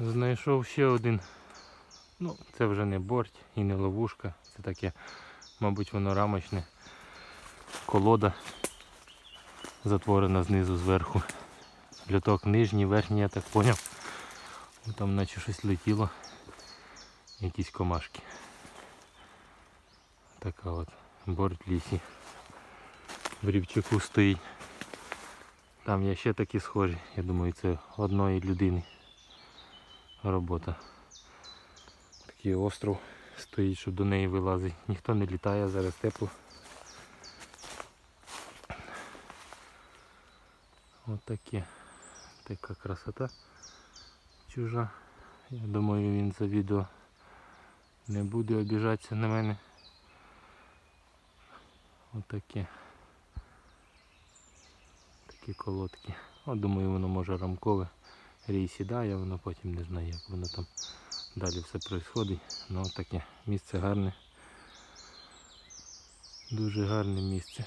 Знайшов ще один. Ну, це вже не борть і не ловушка. Це таке, мабуть, воно рамочне. Колода затворена знизу зверху. Льоток нижній, верхній, я так. Ну, Там наче щось летіло. Якісь комашки. Така от борт лісі. В рівчаку стоїть. Там є ще такі схожі. Я думаю, це одної людини робота. Такий остров стоїть, щоб до неї вилазить. Ніхто не літає, зараз тепло. Ось таке. Така красота чужа. Я думаю, він за відео не буде обіжатися на мене. Ось таке. Такі колодки. От думаю, воно може рамкове. Рій сідає, воно потім не знає, як воно там далі все відбувається. Ну таке місце гарне. Дуже гарне місце.